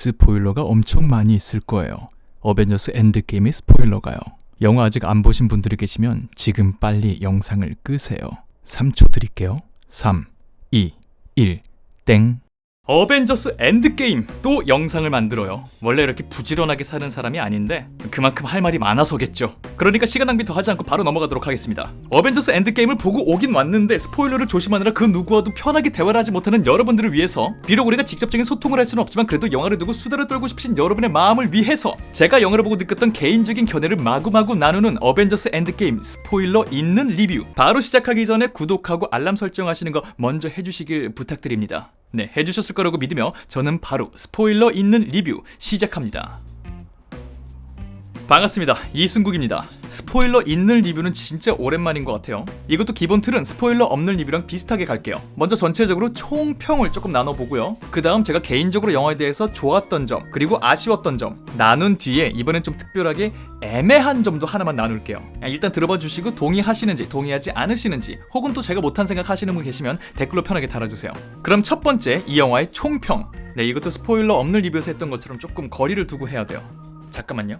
스포일러가 엄청 많이 있을 거예요. 어벤져스 엔드게임의 스포일러가요. 영화 아직 안 보신 분들이 계시면 지금 빨리 영상을 끄세요. 3초 드릴게요. 3, 2, 1, 땡. 어벤져스 엔드게임 또 영상을 만들어요. 원래 이렇게 부지런하게 사는 사람이 아닌데 그만큼 할 말이 많아서겠죠. 그러니까 시간 낭비 더 하지 않고 바로 넘어가도록 하겠습니다. 어벤져스 엔드게임을 보고 오긴 왔는데 스포일러를 조심하느라 그 누구와도 편하게 대화를 하지 못하는 여러분들을 위해서 비록 우리가 직접적인 소통을 할 수는 없지만 그래도 영화를 두고 수다를 떨고 싶으신 여러분의 마음을 위해서 제가 영화를 보고 느꼈던 개인적인 견해를 마구마구 나누는 어벤져스 엔드게임 스포일러 있는 리뷰 바로 시작하기 전에 구독하고 알람 설정하시는 거 먼저 해주시길 부탁드립니다. 네, 해주셨을 거라고 믿으며 저는 바로 스포일러 있는 리뷰 시작합니다. 반갑습니다. 이승국입니다. 스포일러 있는 리뷰는 진짜 오랜만인 것 같아요. 이것도 기본 틀은 스포일러 없는 리뷰랑 비슷하게 갈게요. 먼저 전체적으로 총평을 조금 나눠보고요. 그 다음 제가 개인적으로 영화에 대해서 좋았던 점, 그리고 아쉬웠던 점 나눈 뒤에 이번엔 좀 특별하게 애매한 점도 하나만 나눌게요. 일단 들어봐 주시고 동의하시는지, 동의하지 않으시는지, 혹은 또 제가 못한 생각 하시는 분 계시면 댓글로 편하게 달아주세요. 그럼 첫 번째, 이 영화의 총평. 네, 이것도 스포일러 없는 리뷰에서 했던 것처럼 조금 거리를 두고 해야 돼요. 잠깐만요.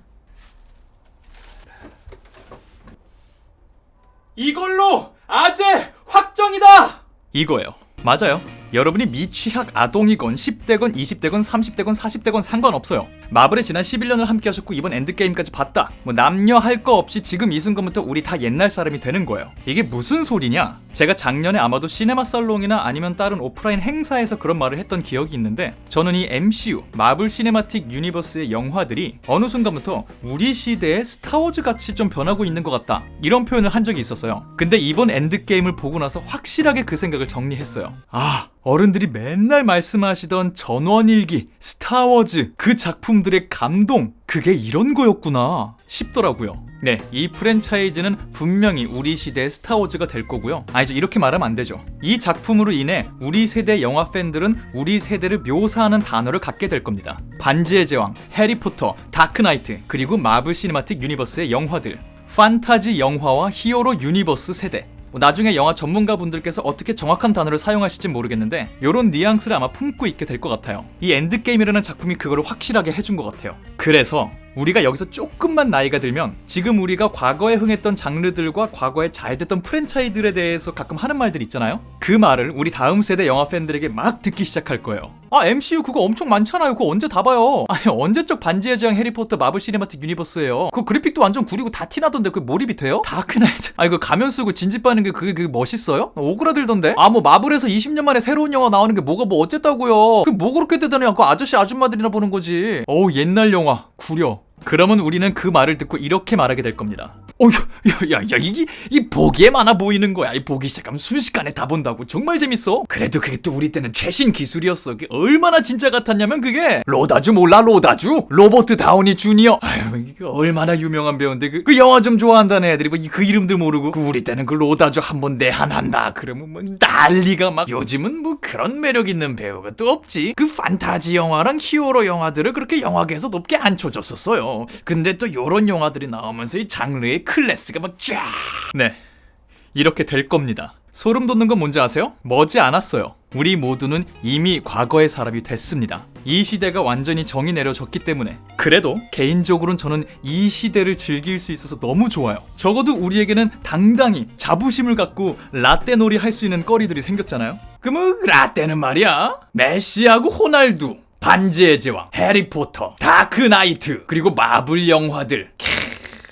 이걸로 아재 확정이다! 이거예요. 맞아요. 여러분이 미취학 아동이건 10대건 20대건 30대건 40대건 상관없어요. 마블의 지난 11년을 함께 하셨고 이번 엔드게임까지 봤다. 뭐 남녀 할 거 없이 지금 이 순간부터 우리 다 옛날 사람이 되는 거예요. 이게 무슨 소리냐? 제가 작년에 아마도 시네마 살롱이나 아니면 다른 오프라인 행사에서 그런 말을 했던 기억이 있는데 저는 이 MCU 마블 시네마틱 유니버스의 영화들이 어느 순간부터 우리 시대의 스타워즈 같이 좀 변하고 있는 것 같다. 이런 표현을 한 적이 있었어요. 근데 이번 엔드게임을 보고 나서 확실하게 그 생각을 정리했어요. 아, 어른들이 맨날 말씀하시던 전원일기, 스타워즈, 그 작품 들의 감동, 그게 이런 거였구나 싶더라고요. 네, 이 프랜차이즈는 분명히 우리 시대의 스타워즈가 될 거고요. 아니죠, 이렇게 말하면 안 되죠. 이 작품으로 인해 우리 세대 영화 팬들은 우리 세대를 묘사하는 단어를 갖게 될 겁니다. 반지의 제왕, 해리포터, 다크나이트, 그리고 마블 시네마틱 유니버스의 영화들. 판타지 영화와 히어로 유니버스 세대. 뭐 나중에 영화 전문가 분들께서 어떻게 정확한 단어를 사용하실지 모르겠는데 이런 뉘앙스를 아마 품고 있게 될 것 같아요. 이 엔드게임이라는 작품이 그거를 확실하게 해준 것 같아요. 그래서 우리가 여기서 조금만 나이가 들면 지금 우리가 과거에 흥했던 장르들과 과거에 잘 됐던 프랜차이들에 대해서 가끔 하는 말들 있잖아요. 그 말을 우리 다음 세대 영화 팬들에게 막 듣기 시작할 거예요. 아 MCU 그거 엄청 많잖아요. 그거 언제 다 봐요? 아니 언제적 반지의 제왕 해리포터 마블 시네마틱 유니버스예요. 그 그래픽도 완전 구리고 다 티나던데 그 몰입이 돼요? 다크나이트. 아 이거 가면 쓰고 진지 빠는 게 그게 그게 멋있어요? 오그라들던데? 아 뭐 마블에서 20년 만에 새로운 영화 나오는 게 뭐가 뭐 어쨌다고요? 그뭐 그렇게 대단해요? 그 아저씨 아줌마들이나 보는 거지. 어우 옛날 영화 구려. 그러면 우리는 그 말을 듣고 이렇게 말하게 될 겁니다. 어, 야, 야, 야, 이게, 이 보기에 많아 보이는 거야. 이 보기 시작하면 순식간에 다 본다고. 정말 재밌어. 그래도 그게 또 우리 때는 최신 기술이었어. 그게 얼마나 진짜 같았냐면 그게 로다주 몰라, 로다주? 로버트 다우니 주니어. 아유, 이게 얼마나 유명한 배우인데 그, 그 영화 좀 좋아한다는 애들이 뭐 그 이름도 모르고 그 우리 때는 그 로다주 한 번 내한한다. 그러면 뭐 난리가 막 요즘은 뭐 그런 매력 있는 배우가 또 없지. 그 판타지 영화랑 히어로 영화들을 그렇게 영화계에서 높게 안 쳐줬었어요. 근데 또 요런 영화들이 나오면서 이 장르의 클래스가 막 쫙. 네. 이렇게 될 겁니다. 소름 돋는 건 뭔지 아세요? 머지 않았어요. 우리 모두는 이미 과거의 사람이 됐습니다. 이 시대가 완전히 정이 내려졌기 때문에. 그래도 개인적으로는 저는 이 시대를 즐길 수 있어서 너무 좋아요. 적어도 우리에게는 당당히 자부심을 갖고 라떼 놀이 할 수 있는 거리들이 생겼잖아요. 그럼 라떼는 말이야. 메시하고 호날두. 반지의 제왕, 해리포터, 다크나이트, 그리고 마블 영화들. 캬,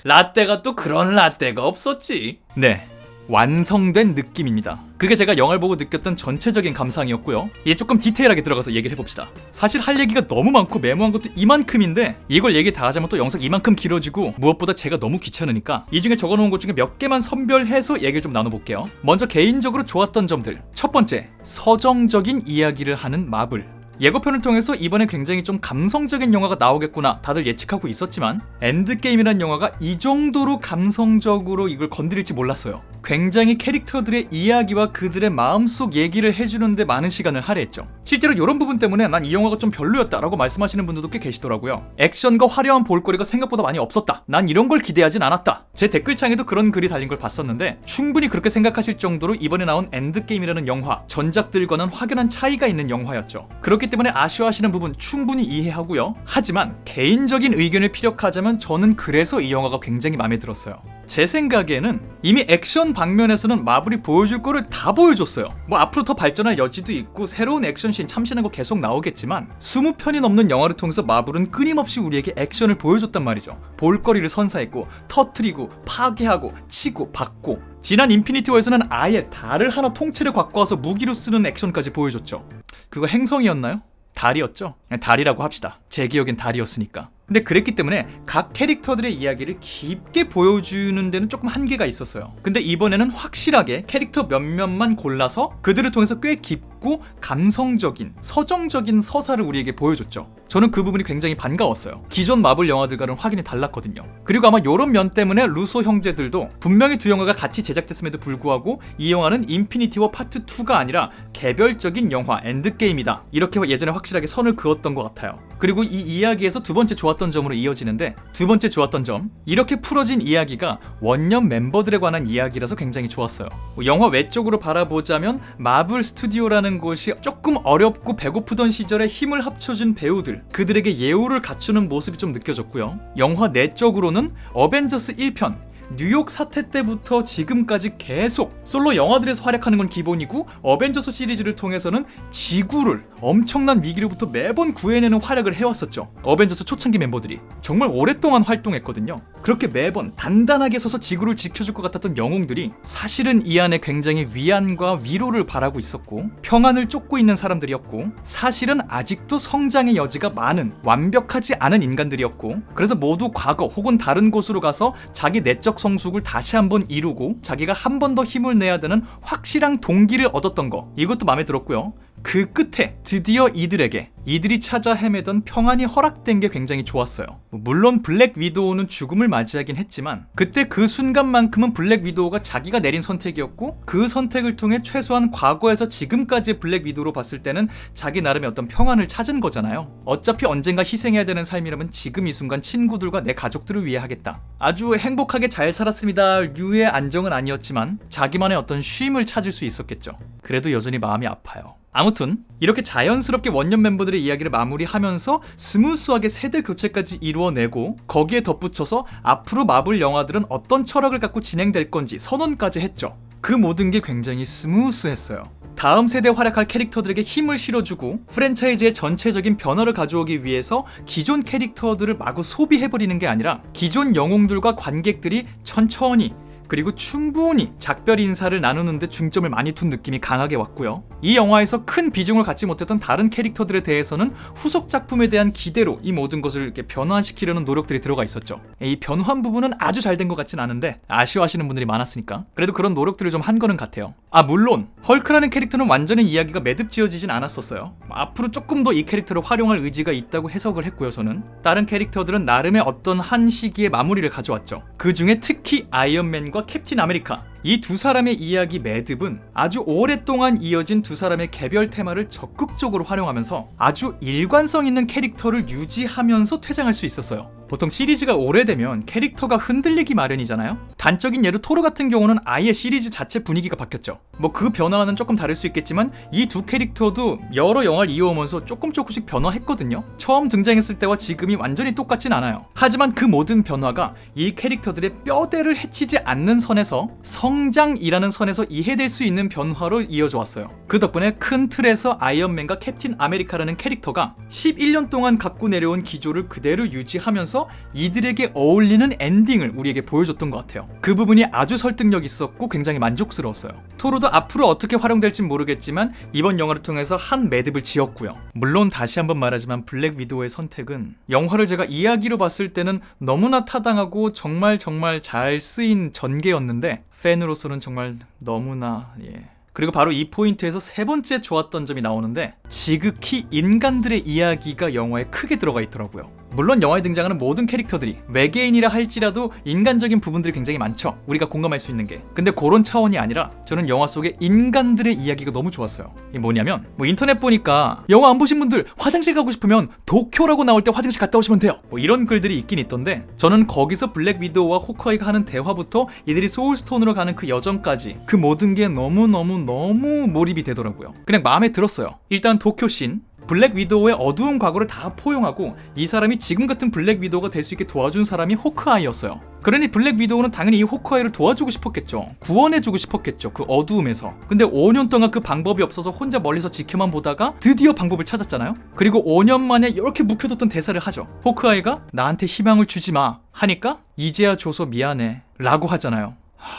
라떼가 또 그런 라떼가 없었지. 네. 완성된 느낌입니다. 그게 제가 영화를 보고 느꼈던 전체적인 감상이었고요. 이제 조금 디테일하게 들어가서 얘기를 해봅시다. 사실 할 얘기가 너무 많고 메모한 것도 이만큼인데 이걸 얘기 다 하자면 또 영상 이만큼 길어지고 무엇보다 제가 너무 귀찮으니까 이 중에 적어놓은 것 중에 몇 개만 선별해서 얘기를 좀 나눠볼게요. 먼저 개인적으로 좋았던 점들. 첫 번째, 서정적인 이야기를 하는 마블. 예고편을 통해서 이번에 굉장히 좀 감성적인 영화가 나오겠구나 다들 예측하고 있었지만 엔드게임이란 영화가 이 정도로 감성적으로 이걸 건드릴지 몰랐어요. 굉장히 캐릭터들의 이야기와 그들의 마음속 얘기를 해주는데 많은 시간을 할애했죠. 실제로 이런 부분 때문에 난 이 영화가 좀 별로였다라고 말씀하시는 분들도 꽤 계시더라고요. 액션과 화려한 볼거리가 생각보다 많이 없었다. 난 이런 걸 기대하진 않았다. 제 댓글창에도 그런 글이 달린 걸 봤었는데 충분히 그렇게 생각하실 정도로 이번에 나온 엔드게임이라는 영화 전작들과는 확연한 차이가 있는 영화였죠. 그렇기 때문에 아쉬워하시는 부분 충분히 이해하고요. 하지만 개인적인 의견을 피력하자면 저는 그래서 이 영화가 굉장히 마음에 들었어요. 제 생각에는 이미 액션 방면에서는 마블이 보여줄 거를 다 보여줬어요. 뭐 앞으로 더 발전할 여지도 있고 새로운 액션씬 참신한 거 계속 나오겠지만 20편이 넘는 영화를 통해서 마블은 끊임없이 우리에게 액션을 보여줬단 말이죠. 볼거리를 선사했고 터트리고 파괴하고 치고 받고 지난 인피니티 워에서는 아예 달을 하나 통째로 갖고 와서 무기로 쓰는 액션까지 보여줬죠. 그거 행성이었나요? 달이었죠. 그냥 달이라고 합시다. 제 기억엔 달이었으니까. 근데 그랬기 때문에 각 캐릭터들의 이야기를 깊게 보여주는 데는 조금 한계가 있었어요. 근데 이번에는 확실하게 캐릭터 몇몇만 골라서 그들을 통해서 꽤 깊고 감성적인, 서정적인 서사를 우리에게 보여줬죠. 저는 그 부분이 굉장히 반가웠어요. 기존 마블 영화들과는 확연히 달랐거든요. 그리고 아마 이런 면 때문에 루소 형제들도 분명히 두 영화가 같이 제작됐음에도 불구하고 이 영화는 인피니티 워 파트 2가 아니라 개별적인 영화 엔드게임이다. 이렇게 예전에 확실하게 선을 그었던 것 같아요. 그리고 이 이야기에서 두 번째 좋았던 점으로 이어지는데 두 번째 좋았던 점 이렇게 풀어진 이야기가 원년 멤버들에 관한 이야기라서 굉장히 좋았어요. 뭐 영화 외적으로 바라보자면 마블 스튜디오라는 곳이 조금 어렵고 배고프던 시절에 힘을 합쳐준 배우들 그들에게 예우를 갖추는 모습이 좀 느껴졌고요. 영화 내적으로는 어벤져스 1편 뉴욕 사태 때부터 지금까지 계속 솔로 영화들에서 활약하는 건 기본이고 어벤져스 시리즈를 통해서는 지구를 엄청난 위기로부터 매번 구해내는 활약을 해왔었죠. 어벤져스 초창기 멤버들이 정말 오랫동안 활동했거든요. 그렇게 매번 단단하게 서서 지구를 지켜줄 것 같았던 영웅들이 사실은 이 안에 굉장히 위안과 위로를 바라고 있었고 평안을 쫓고 있는 사람들이었고 사실은 아직도 성장의 여지가 많은 완벽하지 않은 인간들이었고 그래서 모두 과거 혹은 다른 곳으로 가서 자기 내적 성숙을 다시 한번 이루고 자기가 한 번 더 힘을 내야 되는 확실한 동기를 얻었던 거 이것도 마음에 들었고요. 그 끝에 드디어 이들에게 이들이 찾아 헤매던 평안이 허락된 게 굉장히 좋았어요. 물론 블랙 위도우는 죽음을 맞이하긴 했지만 그때 그 순간만큼은 블랙 위도우가 자기가 내린 선택이었고 그 선택을 통해 최소한 과거에서 지금까지 블랙 위도우로 봤을 때는 자기 나름의 어떤 평안을 찾은 거잖아요. 어차피 언젠가 희생해야 되는 삶이라면 지금 이 순간 친구들과 내 가족들을 위해 하겠다. 아주 행복하게 잘 살았습니다. 류의 안정은 아니었지만 자기만의 어떤 쉼을 찾을 수 있었겠죠. 그래도 여전히 마음이 아파요. 아무튼 이렇게 자연스럽게 원년 멤버들의 이야기를 마무리하면서 스무스하게 세대 교체까지 이루어내고 거기에 덧붙여서 앞으로 마블 영화들은 어떤 철학을 갖고 진행될 건지 선언까지 했죠. 그 모든 게 굉장히 스무스했어요. 다음 세대 활약할 캐릭터들에게 힘을 실어주고 프랜차이즈의 전체적인 변화를 가져오기 위해서 기존 캐릭터들을 마구 소비해버리는 게 아니라 기존 영웅들과 관객들이 천천히 그리고 충분히 작별 인사를 나누는데 중점을 많이 둔 느낌이 강하게 왔고요. 이 영화에서 큰 비중을 갖지 못했던 다른 캐릭터들에 대해서는 후속 작품에 대한 기대로 이 모든 것을 이렇게 변화시키려는 노력들이 들어가 있었죠. 이 변환 부분은 아주 잘 된 것 같진 않은데 아쉬워하시는 분들이 많았으니까 그래도 그런 노력들을 좀 한 거는 같아요. 아 물론 헐크라는 캐릭터는 완전히 이야기가 매듭 지어지진 않았었어요. 앞으로 조금 더 이 캐릭터를 활용할 의지가 있다고 해석을 했고요. 저는 다른 캐릭터들은 나름의 어떤 한 시기의 마무리를 가져왔죠. 그 중에 특히 아이언맨과 캡틴 아메리카 이 두 사람의 이야기 매듭은 아주 오랫동안 이어진 두 사람의 개별 테마를 적극적으로 활용하면서 아주 일관성 있는 캐릭터를 유지하면서 퇴장할 수 있었어요. 보통 시리즈가 오래되면 캐릭터가 흔들리기 마련이잖아요. 단적인 예로 토르 같은 경우는 아예 시리즈 자체 분위기가 바뀌었죠. 뭐 그 변화는 조금 다를 수 있겠지만 이 두 캐릭터도 여러 영화를 이어오면서 조금 조금씩 변화했거든요. 처음 등장했을 때와 지금이 완전히 똑같진 않아요. 하지만 그 모든 변화가 이 캐릭터들의 뼈대를 해치지 않는 선에서 성 장이라는 선에서 이해될 수 있는 변화로 이어져 왔어요. 그 덕분에 큰 틀에서 아이언맨과 캡틴 아메리카라는 캐릭터가 11년 동안 갖고 내려온 기조를 그대로 유지하면서 이들에게 어울리는 엔딩을 우리에게 보여줬던 것 같아요. 그 부분이 아주 설득력 있었고 굉장히 만족스러웠어요. 토르도 앞으로 어떻게 활용될진 모르겠지만 이번 영화를 통해서 한 매듭을 지었고요. 물론 다시 한번 말하지만 블랙 위도우의 선택은 영화를 제가 이야기로 봤을 때는 너무나 타당하고 정말 정말 잘 쓰인 전개였는데 팬으로서는 정말 너무나 예. 그리고 바로 이 포인트에서 세 번째 좋았던 점이 나오는데 지극히 인간들의 이야기가 영화에 크게 들어가 있더라고요. 물론 영화에 등장하는 모든 캐릭터들이 외계인이라 할지라도 인간적인 부분들이 굉장히 많죠. 우리가 공감할 수 있는 게. 근데 그런 차원이 아니라 저는 영화 속의 인간들의 이야기가 너무 좋았어요. 이 뭐냐면 뭐 인터넷 보니까 영화 안 보신 분들 화장실 가고 싶으면 도쿄라고 나올 때 화장실 갔다 오시면 돼요. 뭐 이런 글들이 있긴 있던데 저는 거기서 블랙 위도우와 호크아이가 하는 대화부터 이들이 소울스톤으로 가는 그 여정까지 그 모든 게 너무너무 너무 몰입이 되더라고요. 그냥 마음에 들었어요. 일단 도쿄 씬 블랙 위도우의 어두운 과거를 다 포용하고 이 사람이 지금 같은 블랙 위도우가 될 수 있게 도와준 사람이 호크아이였어요. 그러니 블랙 위도우는 당연히 이 호크아이를 도와주고 싶었겠죠. 구원해주고 싶었겠죠. 그 어두움에서. 근데 5년 동안 그 방법이 없어서 혼자 멀리서 지켜만 보다가 드디어 방법을 찾았잖아요. 그리고 5년 만에 이렇게 묵혀뒀던 대사를 하죠. 호크아이가 나한테 희망을 주지 마 하니까 이제야 줘서 미안해 라고 하잖아요. 하...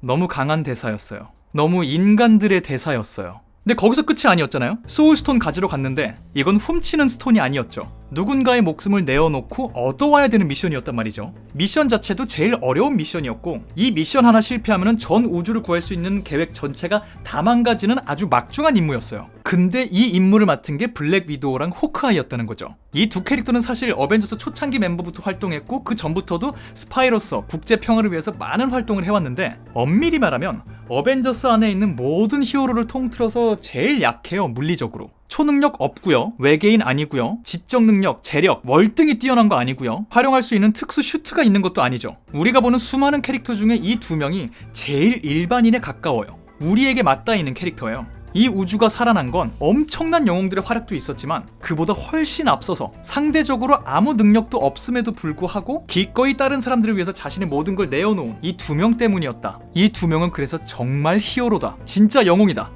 너무 강한 대사였어요. 너무 인간들의 대사였어요. 근데 거기서 끝이 아니었잖아요. 소울스톤 가지러 갔는데 이건 훔치는 스톤이 아니었죠. 누군가의 목숨을 내어놓고 얻어와야 되는 미션이었단 말이죠. 미션 자체도 제일 어려운 미션이었고 이 미션 하나 실패하면 전 우주를 구할 수 있는 계획 전체가 다 망가지는 아주 막중한 임무였어요. 근데 이 임무를 맡은 게 블랙 위도우랑 호크아이였다는 거죠. 이 두 캐릭터는 사실 어벤져스 초창기 멤버부터 활동했고 그 전부터도 스파이로서 국제 평화를 위해서 많은 활동을 해왔는데 엄밀히 말하면 어벤져스 안에 있는 모든 히어로를 통틀어서 제일 약해요 물리적으로. 초능력 없고요. 외계인 아니고요. 지적 능력, 재력, 월등히 뛰어난 거 아니고요. 활용할 수 있는 특수 슈트가 있는 것도 아니죠. 우리가 보는 수많은 캐릭터 중에 이 두 명이 제일 일반인에 가까워요. 우리에게 맞닿아 있는 캐릭터예요. 이 우주가 살아난 건 엄청난 영웅들의 활약도 있었지만 그보다 훨씬 앞서서 상대적으로 아무 능력도 없음에도 불구하고 기꺼이 다른 사람들을 위해서 자신의 모든 걸 내어놓은 이 두 명 때문이었다. 이 두 명은 그래서 정말 히어로다. 진짜 영웅이다.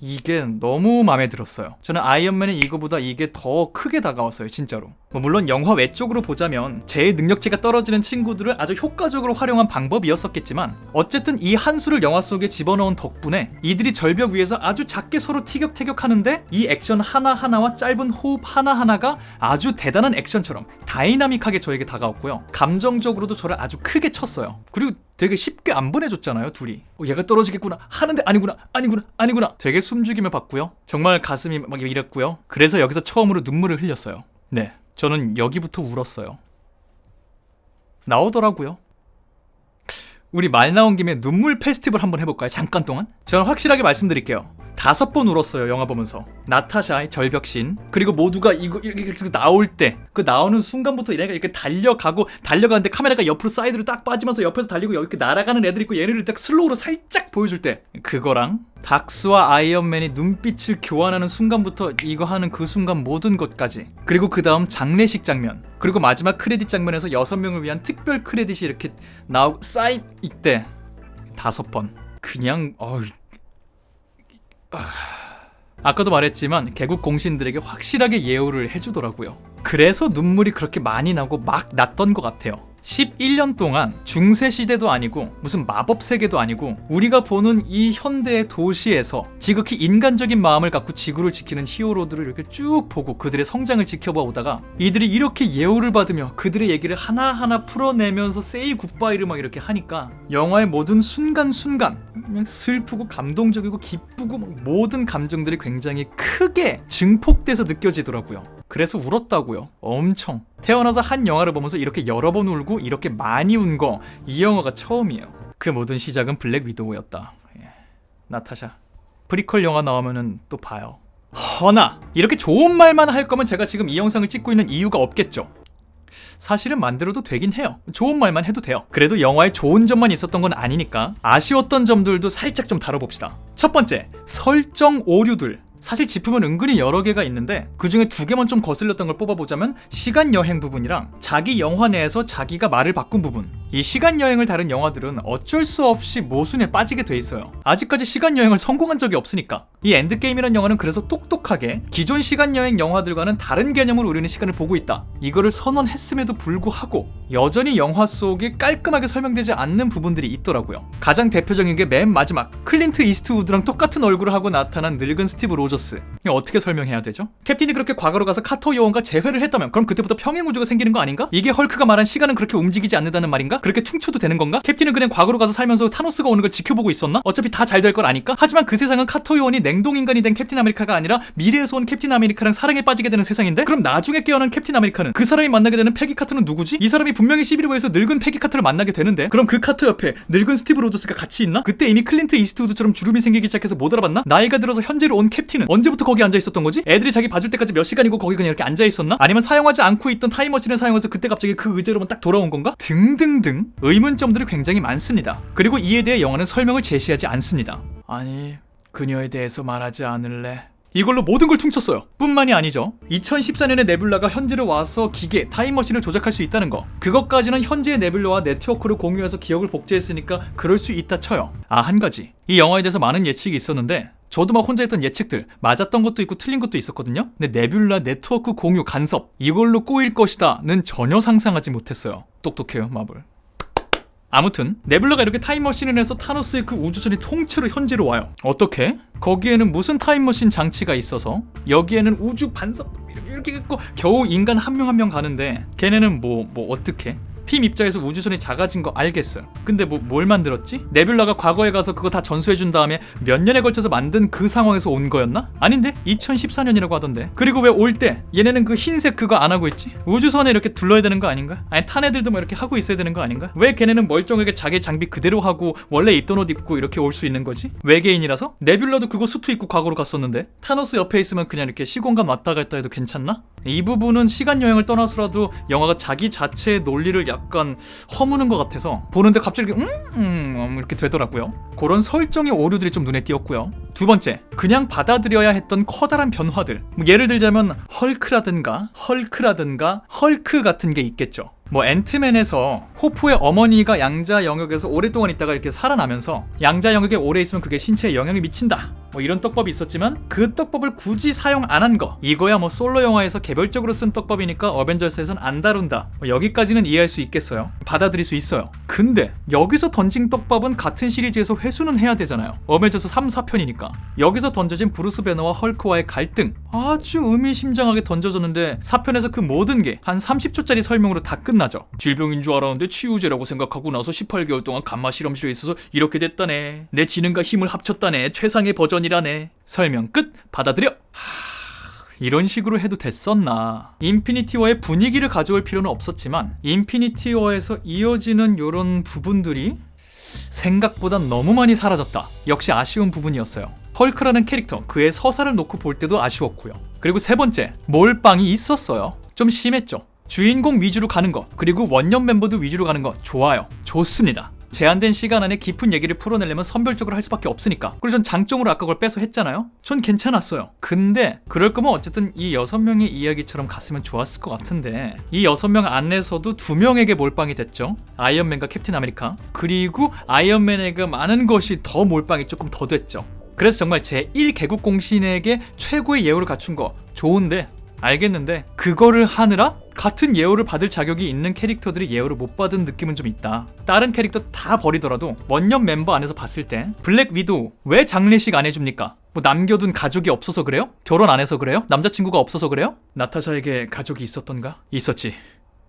이게 너무 마음에 들었어요. 저는 아이언맨은 이거보다 이게 더 크게 다가왔어요, 진짜로. 뭐 물론 영화 외적으로 보자면 제 능력치가 떨어지는 친구들을 아주 효과적으로 활용한 방법이었었겠지만 어쨌든 이 한 수를 영화 속에 집어넣은 덕분에 이들이 절벽 위에서 아주 작게 서로 티격태격 하는데 이 액션 하나하나와 짧은 호흡 하나하나가 아주 대단한 액션처럼 다이나믹하게 저에게 다가왔고요. 감정적으로도 저를 아주 크게 쳤어요. 그리고 되게 쉽게 안 보내줬잖아요, 둘이. 어, 얘가 떨어지겠구나 하는데 아니구나, 아니구나, 아니구나. 되게 숨죽이며 봤고요. 정말 가슴이 막 이랬고요. 그래서 여기서 처음으로 눈물을 흘렸어요. 네. 저는 여기부터 울었어요. 나오더라고요. 우리 말 나온 김에 눈물 페스티벌 한번 해볼까요? 잠깐 동안? 저는 확실하게 말씀드릴게요. 다섯 번 울었어요 영화 보면서. 나타샤의 절벽신 그리고 모두가 이거 이렇게 나올 때 그 나오는 순간부터 얘네가 이렇게 달려가고 달려가는데 카메라가 옆으로 사이드로 딱 빠지면서 옆에서 달리고 이렇게 날아가는 애들 있고 얘네를 딱 슬로우로 살짝 보여줄 때 그거랑 닥스와 아이언맨이 눈빛을 교환하는 순간부터 이거 하는 그 순간 모든 것까지. 그리고 그 다음 장례식 장면. 그리고 마지막 크레딧 장면에서 여섯 명을 위한 특별 크레딧이 이렇게 나오고 사인 이때 다섯 번 그냥 어이 아까도 말했지만 개국 공신들에게 확실하게 예우를 해주더라고요. 그래서 눈물이 그렇게 많이 나고 막 났던 것 같아요. 11년 동안 중세 시대도 아니고 무슨 마법 세계도 아니고 우리가 보는 이 현대의 도시에서 지극히 인간적인 마음을 갖고 지구를 지키는 히어로들을 이렇게 쭉 보고 그들의 성장을 지켜봐 오다가 이들이 이렇게 예우를 받으며 그들의 얘기를 하나하나 풀어내면서 세이 굿바이를 막 이렇게 하니까 영화의 모든 순간순간 슬프고 감동적이고 기쁘고 모든 감정들이 굉장히 크게 증폭돼서 느껴지더라고요. 그래서 울었다고요. 엄청. 태어나서 한 영화를 보면서 이렇게 여러 번 울고 이렇게 많이 운 거 이 영화가 처음이에요. 그 모든 시작은 블랙 위도우였다. 예. 나타샤. 프리퀄 영화 나오면은 또 봐요. 허나 이렇게 좋은 말만 할 거면 제가 지금 이 영상을 찍고 있는 이유가 없겠죠. 사실은 만들어도 되긴 해요. 좋은 말만 해도 돼요. 그래도 영화에 좋은 점만 있었던 건 아니니까 아쉬웠던 점들도 살짝 좀 다뤄봅시다. 첫 번째, 설정 오류들. 사실 짚으면 은근히 여러 개가 있는데 그 중에 두 개만 좀 거슬렸던 걸 뽑아보자면 시간 여행 부분이랑 자기 영화 내에서 자기가 말을 바꾼 부분. 이 시간 여행을 다룬 영화들은 어쩔 수 없이 모순에 빠지게 돼 있어요. 아직까지 시간 여행을 성공한 적이 없으니까 이 엔드게임이란 영화는 그래서 똑똑하게 기존 시간 여행 영화들과는 다른 개념으로 우리는 시간을 보고 있다 이거를 선언했음에도 불구하고 여전히 영화 속에 깔끔하게 설명되지 않는 부분들이 있더라고요 가장 대표적인 게 맨 마지막 클린트 이스트우드랑 똑같은 얼굴을 하고 나타난 늙은 스티브 로 로저스. 어떻게 설명해야 되죠? 캡틴이 그렇게 과거로 가서 카토 요원과 재회를 했다면 그럼 그때부터 평행 우주가 생기는 거 아닌가? 이게 헐크가 말한 시간은 그렇게 움직이지 않는다는 말인가? 그렇게 퉁쳐도 되는 건가? 캡틴은 그냥 과거로 가서 살면서 타노스가 오는 걸 지켜보고 있었나? 어차피 다 잘 될 걸 아니까? 하지만 그 세상은 카토 요원이 냉동 인간이 된 캡틴 아메리카가 아니라 미래에서 온 캡틴 아메리카랑 사랑에 빠지게 되는 세상인데? 그럼 나중에 깨어난 캡틴 아메리카는 그 사람이 만나게 되는 패기 카트는 누구지? 이 사람이 분명히 11호에서 늙은 패기 카트를 만나게 되는데 그럼 그 카트 옆에 늙은 스티브 로저스가 같이 있나? 그때 이미 클린트 이스트우드처럼 주름이 생기기 시작해서 못 알아봤나? 나이가 들어서 현재로 온 캡틴은 언제부터 거기 앉아 있었던 거지? 애들이 자기 봐줄 때까지 몇 시간이고 거기 그냥 이렇게 앉아 있었나? 아니면 사용하지 않고 있던 타임머신을 사용해서 그때 갑자기 그 의제로만 딱 돌아온 건가? 등등등 의문점들이 굉장히 많습니다. 그리고 이에 대해 영화는 설명을 제시하지 않습니다. 아니 그녀에 대해서 말하지 않을래. 이걸로 모든 걸 퉁쳤어요. 뿐만이 아니죠. 2014년에 네뷸라가 현재로 와서 기계, 타임머신을 조작할 수 있다는 거. 그것까지는 현재의 네뷸라와 네트워크를 공유해서 기억을 복제했으니까 그럴 수 있다 쳐요. 아, 한 가지. 이 영화에 대해서 많은 예측이 있었는데 저도 막 혼자 했던 예측들 맞았던 것도 있고 틀린 것도 있었거든요. 근데 네뷸라 네트워크 공유 간섭 이걸로 꼬일 것이다는 전혀 상상하지 못했어요. 똑똑해요, 마블. 아무튼 네뷸라가 이렇게 타임머신을 해서 타노스의 그 우주선이 통째로 현재로 와요. 어떻게? 거기에는 무슨 타임머신 장치가 있어서 여기에는 우주 반사 이렇게 갖고 겨우 인간 한 명 한 명 가는데 걔네는 뭐뭐 어떻게? 핌 입장에서 우주선이 작아진 거 알겠어요. 근데 뭐 뭘 만들었지? 네뷸라가 과거에 가서 그거 다 전수해 준 다음에 몇 년에 걸쳐서 만든 그 상황에서 온 거였나? 아닌데? 2014년이라고 하던데. 그리고 왜 올 때 얘네는 그 흰색 그거 안 하고 있지? 우주선에 이렇게 둘러야 되는 거 아닌가? 아니 탄 애들도 뭐 이렇게 하고 있어야 되는 거 아닌가? 왜 걔네는 멀쩡하게 자기 장비 그대로 하고 원래 입던 옷 입고 이렇게 올 수 있는 거지? 외계인이라서? 네뷸라도 그거 수트 입고 과거로 갔었는데 타노스 옆에 있으면 그냥 이렇게 시공간 왔다 갔다 해도 괜찮나? 이 부분은 시간 여행을 떠나서라도 영화가 자기 자체의 논리를 약간 허무는 것 같아서 보는데 갑자기 음, 음, 음 이렇게 되더라고요. 그런 설정의 오류들이 좀 눈에 띄었고요. 두 번째, 그냥 받아들여야 했던 커다란 변화들. 뭐 예를 들자면 헐크라든가 헐크라든가 헐크 같은 게 있겠죠. 뭐 앤트맨에서 호프의 어머니가 양자 영역에서 오랫동안 있다가 이렇게 살아나면서 양자 영역에 오래 있으면 그게 신체에 영향을 미친다. 뭐 이런 떡밥이 있었지만 그 떡밥을 굳이 사용 안 한 거. 이거야 뭐 솔로 영화에서 개별적으로 쓴 떡밥이니까 어벤져스에선 안 다룬다. 뭐 여기까지는 이해할 수 있겠어요. 받아들일 수 있어요. 근데 여기서 던진 떡밥은 같은 시리즈에서 회수는 해야 되잖아요. 어벤져스 3, 4편이니까. 여기서 던져진 브루스 배너와 헐크와의 갈등. 아주 의미심장하게 던져졌는데 4편에서 그 모든 게 한 30초짜리 설명으로 다 끝나죠. 질병인 줄 알았는데 치유제라고 생각하고 나서 18개월 동안 감마 실험실에 있어서 이렇게 됐다네. 내 지능과 힘을 합쳤다네. 최상의 버전이라네. 설명 끝. 받아들여. 하... 이런 식으로 해도 됐었나. 인피니티 워의 분위기를 가져올 필요는 없었지만 인피니티 워에서 이어지는 이런 부분들이 생각보다 너무 많이 사라졌다. 역시 아쉬운 부분이었어요. 헐크라는 캐릭터, 그의 서사를 놓고 볼 때도 아쉬웠고요. 그리고 세 번째, 몰빵이 있었어요. 좀 심했죠. 주인공 위주로 가는 거, 그리고 원년 멤버들 위주로 가는 거 좋아요. 좋습니다. 제한된 시간 안에 깊은 얘기를 풀어내려면 선별적으로 할 수밖에 없으니까. 그리고 전 장점으로 아까 그걸 빼서 했잖아요. 전 괜찮았어요. 근데 그럴 거면 어쨌든 이 여섯 명의 이야기처럼 갔으면 좋았을 것 같은데 이 여섯 명 안에서도 두 명에게 몰빵이 됐죠. 아이언맨과 캡틴 아메리카. 그리고 아이언맨에게 많은 것이 더 몰빵이 조금 더 됐죠. 그래서 정말 제 1개국 공신에게 최고의 예우를 갖춘 거 좋은데 알겠는데 그거를 하느라 같은 예우를 받을 자격이 있는 캐릭터들이 예우를 못 받은 느낌은 좀 있다. 다른 캐릭터 다 버리더라도 원년 멤버 안에서 봤을 때 블랙 위도우 왜 장례식 안 해줍니까? 뭐 남겨둔 가족이 없어서 그래요? 결혼 안 해서 그래요? 남자친구가 없어서 그래요? 나타샤에게 가족이 있었던가? 있었지.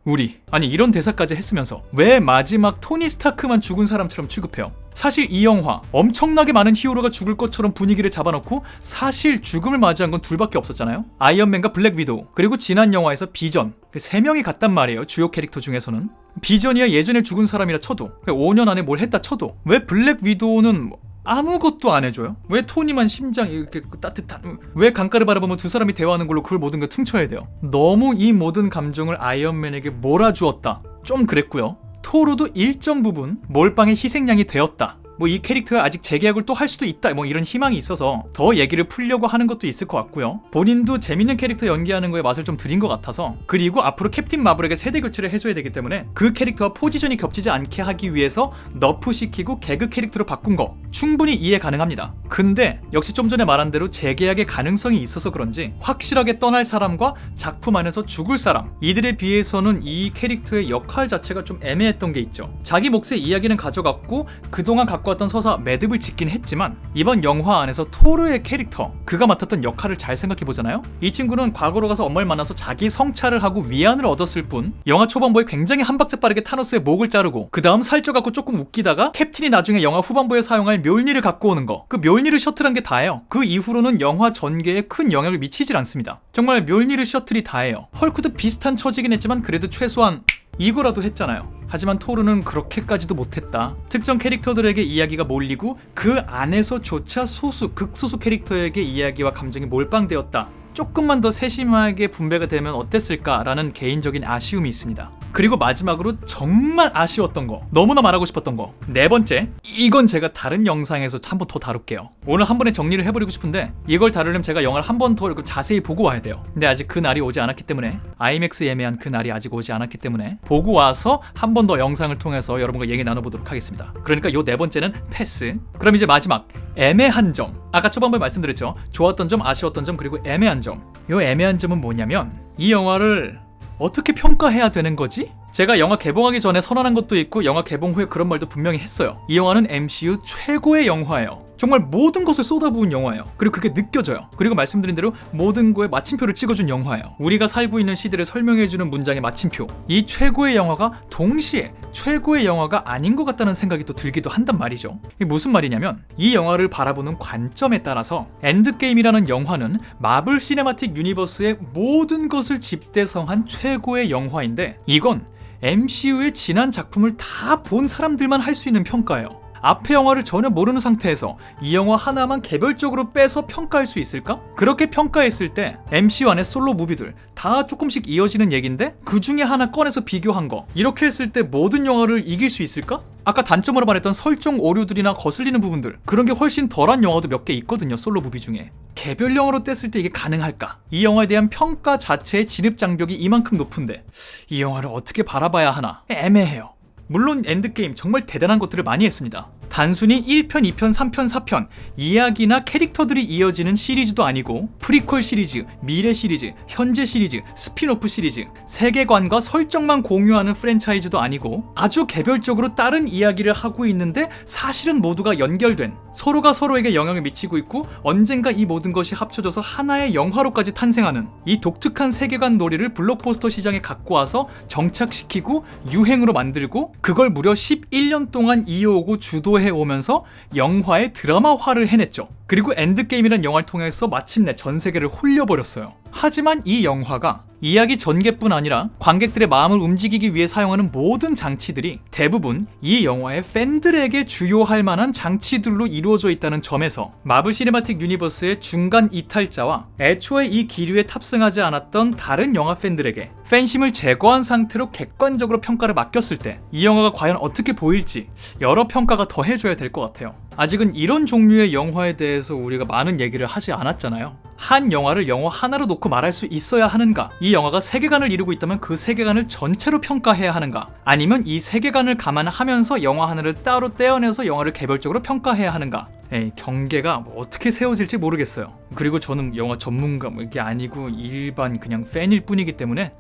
우리 아니 이런 대사까지 했으면서 왜 마지막 토니 스타크만 죽은 사람처럼 취급해요? 사실 이 영화 엄청나게 많은 히어로가 죽을 것처럼 분위기를 잡아놓고 사실 죽음을 맞이한 건 둘밖에 없었잖아요. 아이언맨과 블랙 위도우 그리고 지난 영화에서 비전 그세 명이 같단 말이에요. 주요 캐릭터 중에서는 비전이야 예전에 죽은 사람이라 쳐도 5년 안에 뭘 했다 쳐도 왜 블랙 위도우는 뭐 아무것도 안 해줘요? 왜 토니만 심장이 이렇게 따뜻한 왜 강가를 바라보면 두 사람이 대화하는 걸로 그걸 모든 걸 퉁쳐야 돼요? 너무 이 모든 감정을 아이언맨에게 몰아주었다. 좀 그랬고요. 토르도 일정 부분 몰빵의 희생양이 되었다. 뭐 이 캐릭터가 아직 재계약을 또 할 수도 있다 뭐 이런 희망이 있어서 더 얘기를 풀려고 하는 것도 있을 것 같고요. 본인도 재밌는 캐릭터 연기하는 거에 맛을 좀 들인 것 같아서 그리고 앞으로 캡틴 마블에게 세대 교체를 해줘야 되기 때문에 그 캐릭터와 포지션이 겹치지 않게 하기 위해서 너프 시키고 개그 캐릭터로 바꾼 거 충분히 이해 가능합니다 근데 역시 좀 전에 말한 대로 재계약의 가능성이 있어서 그런지 확실하게 떠날 사람과 작품 안에서 죽을 사람 이들에 비해서는 이 캐릭터의 역할 자체가 좀 애매했던 게 있죠 자기 몫의 이야기는 가져갔고 그동안 갖고 왔던 서사 매듭을 짓긴 했지만 이번 영화 안에서 토르의 캐릭터 그가 맡았던 역할을 잘 생각해 보잖아요. 이 친구는 과거로 가서 엄마를 만나서 자기 성찰을 하고 위안을 얻었을 뿐 영화 초반부에 굉장히 한 박자 빠르게 타노스의 목을 자르고 그 다음 살쪄갖고 조금 웃기다가 캡틴이 나중에 영화 후반부에 사용할 묘일리를 갖고 오는 거그 묘 일리를 셔틀한 게 다예요. 그 이후로는 영화 전개에 큰 영향을 미치질 않습니다. 정말 묘일리를 셔틀이 다예요. 헐크도 비슷한 처지긴 했지만 그래도 최소한 이거라도 했잖아요. 하지만 토르는 그렇게까지도 못했다. 특정 캐릭터들에게 이야기가 몰리고 그 안에서조차 소수, 극소수 캐릭터에게 이야기와 감정이 몰빵되었다. 조금만 더 세심하게 분배가 되면 어땠을까라는 개인적인 아쉬움이 있습니다. 그리고 마지막으로 정말 아쉬웠던 거, 너무나 말하고 싶었던 거. 네 번째, 이건 제가 다른 영상에서 한 번 더 다룰게요. 오늘 한 번에 정리를 해버리고 싶은데 이걸 다루려면 제가 영화를 한 번 더 자세히 보고 와야 돼요. 근데 아직 그 날이 오지 않았기 때문에 아이맥스 예매한 그 날이 아직 오지 않았기 때문에 보고 와서 한 번 더 영상을 통해서 여러분과 얘기 나눠보도록 하겠습니다. 그러니까 요 네 번째는 패스. 그럼 이제 마지막 애매한 점. 아까 초반부에 말씀드렸죠. 좋았던 점, 아쉬웠던 점, 그리고 애매한 점. 요 애매한 점은 뭐냐면 이 영화를 어떻게 평가해야 되는 거지? 제가 영화 개봉하기 전에 선언한 것도 있고 영화 개봉 후에 그런 말도 분명히 했어요. 이 영화는 MCU 최고의 영화예요. 정말 모든 것을 쏟아부은 영화예요. 그리고 그게 느껴져요. 그리고 말씀드린 대로 모든 거에 마침표를 찍어준 영화예요. 우리가 살고 있는 시대를 설명해주는 문장의 마침표. 이 최고의 영화가 동시에 최고의 영화가 아닌 것 같다는 생각이 또 들기도 한단 말이죠. 이게 무슨 말이냐면 이 영화를 바라보는 관점에 따라서 엔드게임이라는 영화는 마블 시네마틱 유니버스의 모든 것을 집대성한 최고의 영화인데 이건 MCU의 지난 작품을 다 본 사람들만 할 수 있는 평가예요. 앞의 영화를 전혀 모르는 상태에서 이 영화 하나만 개별적으로 빼서 평가할 수 있을까? 그렇게 평가했을 때 MCU 안의 솔로 무비들 다 조금씩 이어지는 얘긴데 그 중에 하나 꺼내서 비교한 거 이렇게 했을 때 모든 영화를 이길 수 있을까? 아까 단점으로 말했던 설정 오류들이나 거슬리는 부분들 그런 게 훨씬 덜한 영화도 몇 개 있거든요 솔로 무비 중에 개별 영화로 뗐을 때 이게 가능할까? 이 영화에 대한 평가 자체의 진입 장벽이 이만큼 높은데 이 영화를 어떻게 바라봐야 하나 애매해요 물론 엔드게임 정말 대단한 것들을 많이 했습니다. 단순히 1편, 2편, 3편, 4편 이야기나 캐릭터들이 이어지는 시리즈도 아니고 프리퀄 시리즈, 미래 시리즈, 현재 시리즈, 스피노프 시리즈 세계관과 설정만 공유하는 프랜차이즈도 아니고 아주 개별적으로 다른 이야기를 하고 있는데 사실은 모두가 연결된 서로가 서로에게 영향을 미치고 있고 언젠가 이 모든 것이 합쳐져서 하나의 영화로까지 탄생하는 이 독특한 세계관 놀이를 블록버스터 시장에 갖고 와서 정착시키고 유행으로 만들고 그걸 무려 11년 동안 이어오고 주도 해 오면서 영화의 드라마화를 해냈죠. 그리고 엔드게임이란 영화를 통해서 마침내 전 세계를 홀려버렸어요. 하지만 이 영화가 이야기 전개뿐 아니라 관객들의 마음을 움직이기 위해 사용하는 모든 장치들이 대부분 이 영화의 팬들에게 주요할 만한 장치들로 이루어져 있다는 점에서 마블 시네마틱 유니버스의 중간 이탈자와 애초에 이 기류에 탑승하지 않았던 다른 영화 팬들에게 팬심을 제거한 상태로 객관적으로 평가를 맡겼을 때 이 영화가 과연 어떻게 보일지 여러 평가가 더 해줘야 될 것 같아요. 아직은 이런 종류의 영화에 대해서 우리가 많은 얘기를 하지 않았잖아요. 한 영화를 영화 하나로 놓고 말할 수 있어야 하는가? 이 영화가 세계관을 이루고 있다면 그 세계관을 전체로 평가해야 하는가? 아니면 이 세계관을 감안하면서 영화 하나를 따로 떼어내서 영화를 개별적으로 평가해야 하는가? 에이, 경계가 뭐 어떻게 세워질지 모르겠어요. 그리고 저는 영화 전문가 뭐 이게 아니고 일반 그냥 팬일 뿐이기 때문에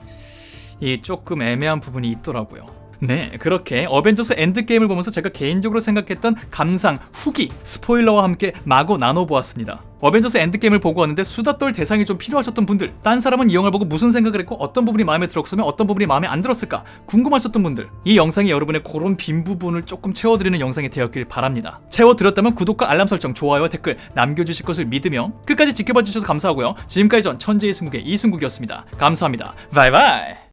이 조금 애매한 부분이 있더라고요. 네, 그렇게 어벤져스 엔드게임을 보면서 제가 개인적으로 생각했던 감상, 후기, 스포일러와 함께 마구 나눠보았습니다. 어벤져스 엔드게임을 보고 왔는데 수다 떨 대상이 좀 필요하셨던 분들, 딴 사람은 이 영화를 보고 무슨 생각을 했고 어떤 부분이 마음에 들었으면 어떤 부분이 마음에 안 들었을까 궁금하셨던 분들, 이 영상이 여러분의 그런 빈 부분을 조금 채워드리는 영상이 되었길 바랍니다. 채워드렸다면 구독과 알람 설정, 좋아요와 댓글 남겨주실 것을 믿으며 끝까지 지켜봐 주셔서 감사하고요. 지금까지 전 천재의 승국의 이승국이었습니다. 감사합니다. 바이바이!